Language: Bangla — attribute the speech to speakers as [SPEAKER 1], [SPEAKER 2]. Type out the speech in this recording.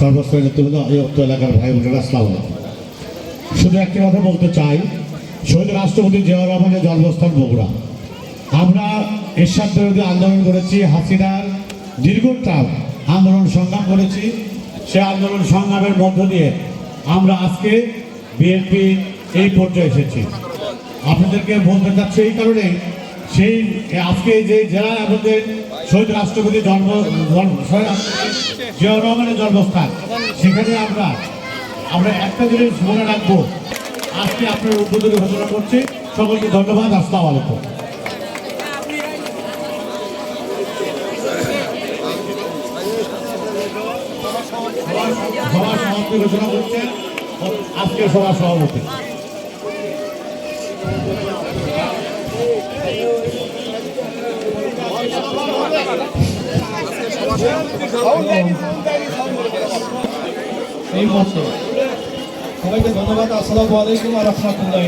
[SPEAKER 1] সর্বস্তরের নেতৃবৃন্দ এই অত্র এলাকার ভাই বোনেরা আসসালাম শুধু একটি কথা বলতে চাই, শহীদ রাষ্ট্রপতি জিয়াউর রহমানের জন্মস্থান বগুড়া। আমরা এরশাদ বিরোধী আন্দোলন করেছি, হাসিনার দীর্ঘটাম আন্দোলন সংগ্রাম করেছি। সে আন্দোলন সংগ্রামের মধ্য দিয়ে আমরা আজকে বিএনপি এই পর্যায়ে এসেছি। আপনাদেরকে বলতে চাচ্ছি এই কারণে সেই আজকে যে জেলা আমাদের শহীদ রাষ্ট্রপতি জন্ম জিয়াউর রহমানের জন্মস্থান, সেখানে আমরা আমরা একটা জিনিস মনে রাখব। আজকে আপনার উদ্বোধনী ঘোষণা করছি। সকলকে ধন্যবাদ। আসসালামু আলাইকুম। সভা সমাপ্তি ঘোষণা করছে আজকে সভা সভাপতি।
[SPEAKER 2] এই মতো সবাইকে ধন্যবাদ। আসসালামু আলাইকুম আর রহমতুল্লাহ